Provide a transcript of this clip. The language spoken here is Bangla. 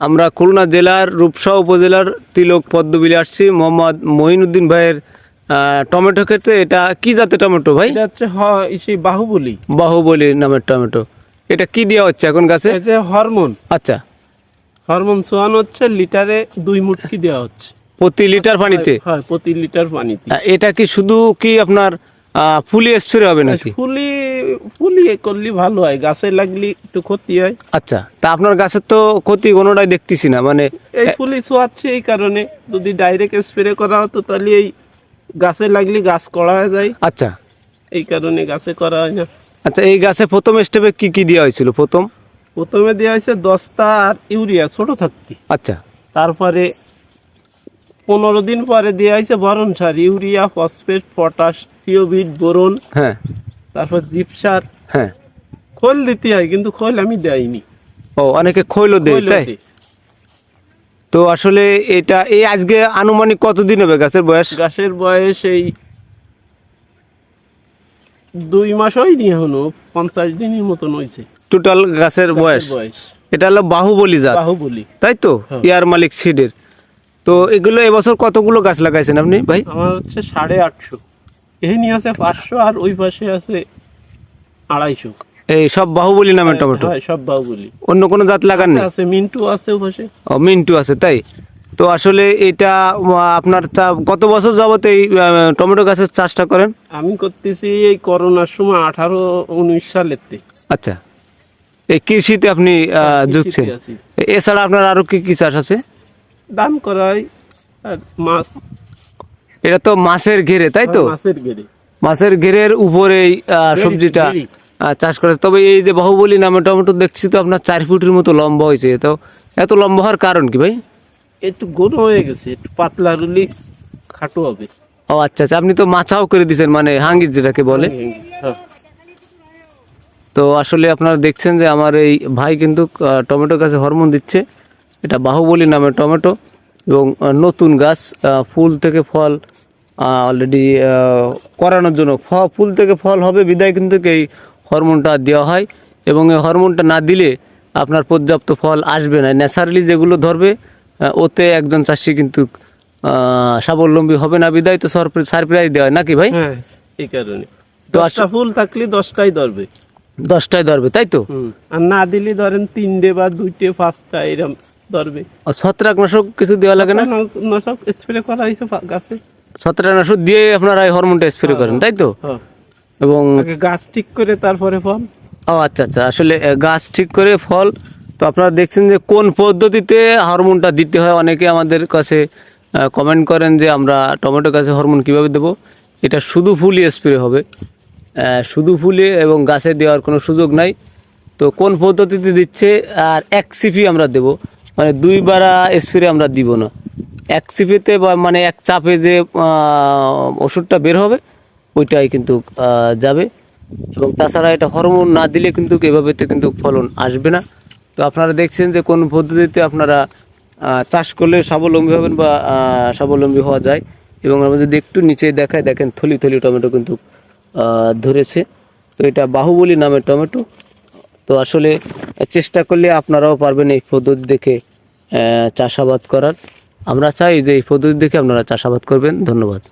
আমরা খুলনা জেলার রূপসা উপজেলার তিলক পদ্মবিলে আসছি। মোহাম্মদ মহিনুদ্দিন ভাইয়ের টমেটো ক্ষেত্রে এটা কি জাতের টমেটো ভাই? এটা হচ্ছে সেই বাহুবলী। বাহুবলী নামের টমেটো। এটা কি দেওয়া হচ্ছে এখন গাছে? যে হরমোন। আচ্ছা। হরমোন সোয়ান হচ্ছে লিটারে দুই মুটকি দেওয়া হচ্ছে। প্রতি লিটার পানিতে? হয় প্রতি লিটার পানিতে। এটা কি শুধু কি আপনার ফুলি স্প্রে হবে নাকি? ফুলি ফুলি করলে ভালো হয় গাছে লাগলে একটু ক্ষতি হয়। আচ্ছা তা আপনার গাছের তো ক্ষতি কোনোটাই দেখতেছি না মানে এই ফুলি ছোয়াচ্ছে এই কারণে যদি ডাইরেক্ট স্প্রে করা হতো তাহলে এই গাছে লাগলে গাছ করা হয়ে যায়। আচ্ছা। এই কারণে গাছে করা হয় না। আচ্ছা এই গাছে প্রথম স্টেপে কি কি দেওয়া হয়েছিল? প্রথম? প্রথমে দেওয়া হয়েছে দস্তা আর ইউরিয়া ছোট থাকতে। আচ্ছা। তারপরে পনেরো দিন পরে দেওয়া হয়েছে বরণ সার ইউরিয়া ফসফেট পটাশ থিওবিট বোরন। হ্যাঁ। তারপর জিপসার হ্যাঁ। খোল দিতে হয় কিন্তু খোল আমি দেয়নি ও অনেকে খৈলো দেয় তাই? তো আসলে এটা এই আজকে আনুমানিক কতদিন হবে গাছের বয়স? গাছের বয়স এই দুই মাস হয়নি এখনও পঞ্চাশ দিনের মতন হয়েছে। টোটাল গাছের বয়স। এটা হলো বাহুবলি জাত। বাহুবলি। তাই তো? হ্যাঁ। ইয়ার মালিক সিডের তো এগুলো এবছর কতগুলো গাছ লাগাইছেন আপনি ভাই? আমার হচ্ছে সাড়ে আটশো। এখানে আছে পাঁচশো আর ওই পাশে আছে আড়াইশো। এই সব বাহুবলি নামের টমেটো? হয়, সব বাহুবলি। অন্য কোনো জাত লাগাননি? আছে মিন্টু আছে ওই পাশে। ও মিন্টু আছে তাই? তো আসলে এটা আপনার কত বছর যাবত এই টমেটো গাছের চাষটা করেন? আমি করতেছি এই করোনার সময় আঠারো উনিশ সালের থেকে। আচ্ছা। এই কৃষিতে আপনি হ্যাঁ, যুগছেন এছাড়া আপনার আরও কি কি চাষ আছে? দান করা হয় আর মাছ। এটা তো মাছের ঘেরে তাই তো? মাছের গেড়ে মাছের ঘেরের উপরে আহ, সবজিটা চাষ করে। তবে এই যে বাহুবলী নামে টমেটো দেখছি তো আপনার চার ফুটের মতো লম্বা হয়েছে। তো এত লম্বা হওয়ার কারণ কি ভাই? একটু গরু হয়ে গেছে একটু পাতলা রুলি খাটো হবে। ও আচ্ছা আচ্ছা আপনি তো মাছাও করে দিয়েছেন মানে হাঙ্গির যেটাকে বলে। হ্যাঁ। তো আসলে আপনারা দেখছেন যে আমার এই ভাই কিন্তু টমেটো গাছে হরমোন দিচ্ছে। এটা বাহুবলী নামের টমেটো এবং নতুন গাছ আহ, ফুল থেকে ফল অলরেডি করানোর জন্য। ফ- ফুল থেকে ফল হবে বিদায় কিন্তু এই হরমোনটা দেওয়া হয়। এবং এই হরমোনটা না দিলে আপনার পর্যাপ্ত ফল আসবে না। ন্যাচারালি যেগুলো ধরবে ওতে একজন চাষি কিন্তু স্বাবলম্বী হবে না। বিদায় তো সারপ্রাইজ দেওয়া হয়। নাকি ভাই? হ্যাঁ এই কারণে। তো দশটা ফুল থাকলে দশটাই ধরবে। দশটায় ধরবে তাই তো। আর না দিলে ধরেন তিনটে বা দুইটে পাঁচটা এরকম ধরবে। আর ছত্রাকনাশক কিছু দেওয়া লাগে না? নশক স্প্রে করা হয়েছে পা- গাছে ছত্রাকনাশক দিয়ে আপনারা এই হরমোনটা স্প্রে করেন তাই তো? হ্যাঁ। এবং গাছ ঠিক করে তারপরে ফল? ও আচ্ছা আচ্ছা আসলে গাছ ঠিক করে ফল তো আপনারা দেখছেন যে কোন পদ্ধতিতে হরমোনটা দিতে হয়? অনেকে আমাদের কাছে কমেন্ট করেন যে আমরা টমেটো গাছে হরমোন কীভাবে দেব? এটা শুধু ফুলই স্প্রে হবে। শুধু ফুলে এবং গাছে দেওয়ার কোনো সুযোগ নাই। তো কোন পদ্ধতিতে দিচ্ছে? আর এক সিপি আমরা দেব। মানে দুইবার স্প্রে আমরা দিব না। এক সিপিতে বা মানে এক চাপে যে ওষুধটা বের হবে, ওইটাই কিন্তু যাবে। এবং তাছাড়া এটা হরমোন না দিলে কিন্তু এভাবে তো কিন্তু ফলন আসবে না। তো আপনারা দেখছেন যে কোন পদ্ধতিতে আপনারা চাষ করলে স্বাবলম্বী হবেন বা স্বাবলম্বী হওয়া যায়। এবং আমরা যদি একটু নিচে দেখাই, দেখেন থলি থলি টমেটো কিন্তু ধরেছে। তো এটা বাহুবলী নামের টমেটো। তো আসলে চেষ্টা করলে আপনারাও পারবেন এই পদ্ধতি দেখে চাষাবাদ করার। আমরা চাই যে এই পদ্ধতি দেখে আপনারা চাষাবাদ করবেন। ধন্যবাদ।